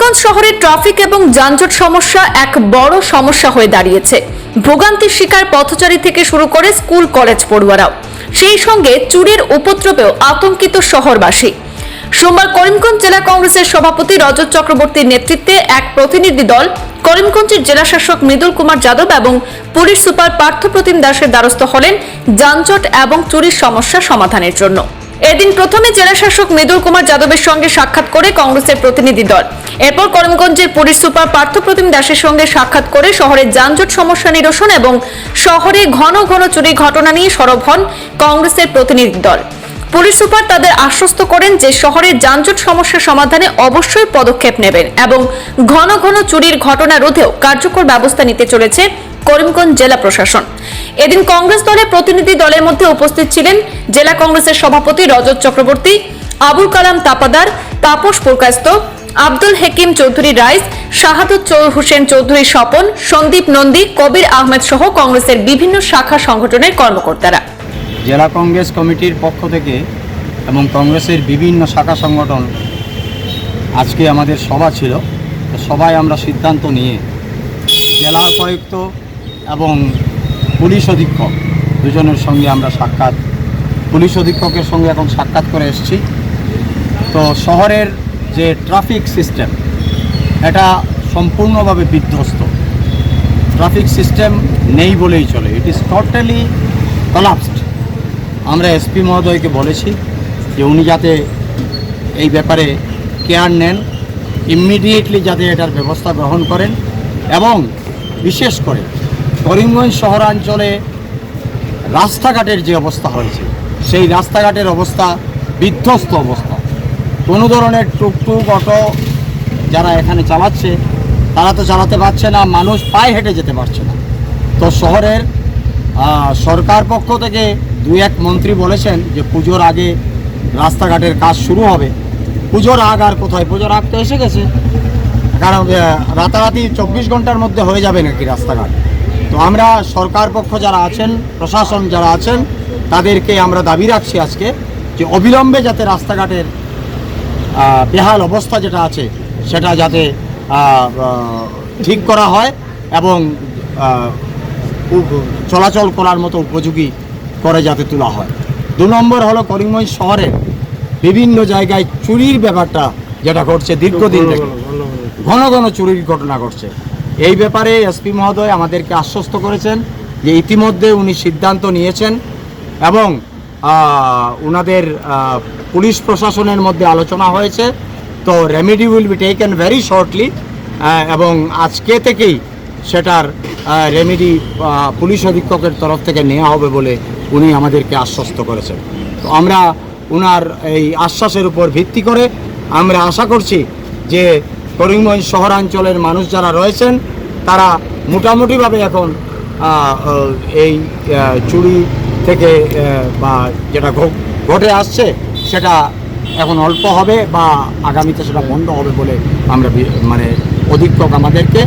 করিমগঞ্জ শহরে ট্রাফিক এবং যানজট সমস্যা এক বড় সমস্যা হয়ে দাঁড়িয়েছে। ভোগান্তির শিকার পথচারী থেকে শুরু করে স্কুল, কলেজ পড়ুয়ারাও। সেই সঙ্গে চুরির উপদ্রবেও আতঙ্কিত শহরবাসী। সোমবার করিমগঞ্জ জেলা কংগ্রেসের সভাপতি রজত চক্রবর্তীর নেতৃত্বে এক প্রতিনিধি দল করিমগঞ্জের জেলা শাসক মৃদুল কুমার যাদব এবং পুলিশ সুপার পার্থপ্রতিম দাসের দ্বারস্থ হলেন যানজট এবং চুরির সমস্যা সমাধানের জন্য। এদিন প্রথমে জেলা শাসক মৃদুল কুমার যাদবের সঙ্গে সাক্ষাৎ করে কংগ্রেসের প্রতিনিধি দল। এরপর করিমগঞ্জের পুলিশ সুপার পার্থপ্রতিম দাসের সঙ্গে সাক্ষাৎ করে শহরের যানজট সমস্যা নিরসন এবং শহরে ঘন ঘন চুরির ঘটনা নিয়ে সরব হন কংগ্রেসের প্রতিনিধি দল। পুলিশ সুপার তাদের আশ্বস্ত করেন যে শহরের যানজট সমস্যা সমাধানে অবশ্যই পদক্ষেপ নেবেন এবং ঘন ঘন চুরির ঘটনা রোধেও কার্যকর ব্যবস্থা নিতে চলেছে করিমগঞ্জ জেলা প্রশাসন। এদিন কংগ্রেস দলের প্রতিনিধি দলের মধ্যে উপস্থিত ছিলেন জেলা কংগ্রেসের সভাপতি রজত চক্রবর্তী, আবুল কালাম তাপাদার, তাপস প্রকাশত, আব্দুল হেকিম চৌধুরী রাইস, শাহাদুত হোসেন চৌধুরী স্বপন, সন্দীপ নন্দী, কবির আহমেদ সহ কংগ্রেসের বিভিন্ন শাখা সংগঠনের কর্মকর্তারা। জেলা কংগ্রেস কমিটির পক্ষ থেকে এবং কংগ্রেসের বিভিন্ন শাখা সংগঠন আজকে আমাদের সভা ছিল। সবাই আমরা সিদ্ধান্ত নিয়ে জেলা উপায়ুক্ত এবং পুলিশ অধীক্ষক দুজনের সঙ্গে আমরা সাক্ষাৎ। পুলিশ অধীক্ষকের সঙ্গে এখন সাক্ষাৎ করে এসেছি। তো শহরের যে ট্রাফিক সিস্টেম, এটা সম্পূর্ণভাবে বিধ্বস্ত। ট্রাফিক সিস্টেম নেই বলেই চলে। ইট ইজ টোটালি কলাপসড আমরা এসপি মহোদয়কে বলেছি যে উনি যাতে এই ব্যাপারে কেয়ার নেন ইমিডিয়েটলি যাতে এটার ব্যবস্থা গ্রহণ করেন এবং বিশেষ করে করিমগঞ্জ শহরাঞ্চলে রাস্তাঘাটের যে অবস্থা হয়েছে, সেই রাস্তাঘাটের অবস্থা বিধ্বস্ত অবস্থা। কোনো ধরনের টুকটুক অটো যারা এখানে চালাচ্ছে, তারা তো চালাতে পারছে না, মানুষ পায়ে হেঁটে যেতে পারছে না। তো শহরের সরকার পক্ষ থেকে দুই এক মন্ত্রী বলেছেন যে পুজোর আগে রাস্তাঘাটের কাজ শুরু হবে। পুজোর আগ আর কোথায়? পুজোর আগ তো এসে গেছে। কারণ রাতারাতি চব্বিশ ঘণ্টার মধ্যে হয়ে যাবে নাকি রাস্তাঘাট? তো আমরা সরকার পক্ষ যারা আছেন, প্রশাসন যারা আছেন, তাদেরকে আমরা দাবি রাখছি আজকে যে অবিলম্বে যাতে রাস্তাঘাটের বেহাল অবস্থা যেটা আছে, সেটা যাতে ঠিক করা হয় এবং চলাচল করার মতো উপযোগী করে যাতে তোলা হয়। দু নম্বর হলো করিমগঞ্জ শহরের বিভিন্ন জায়গায় চুরির ব্যাপারটা যেটা ঘটছে দীর্ঘদিন থেকে, ঘন ঘন চুরির ঘটনা ঘটছে। এই ব্যাপারে এসপি মহোদয় আমাদেরকে আশ্বস্ত করেছেন যে ইতিমধ্যে উনি সিদ্ধান্ত নিয়েছেন এবং ওনাদের পুলিশ প্রশাসনের মধ্যে আলোচনা হয়েছে। তো remedy will be taken very shortly এবং আজকে থেকেই সেটার রেমেডি পুলিশ অধীক্ষকের তরফ থেকে নেওয়া হবে বলে উনি আমাদেরকে আশ্বস্ত করেছেন। তো আমরা ওনার এই আশ্বাসের উপর ভিত্তি করে আমরা আশা করছি যে করিমগঞ্জ শহরাঞ্চলের মানুষ যারা রয়েছেন, তারা মোটামুটিভাবে এখন এই চুরি থেকে বা যেটা ঘটে আসছে, সেটা এখন অল্প হবে বা আগামীতে সেটা বন্ধ হবে বলে আমরা মানে অধীক্ষক আমাদেরকে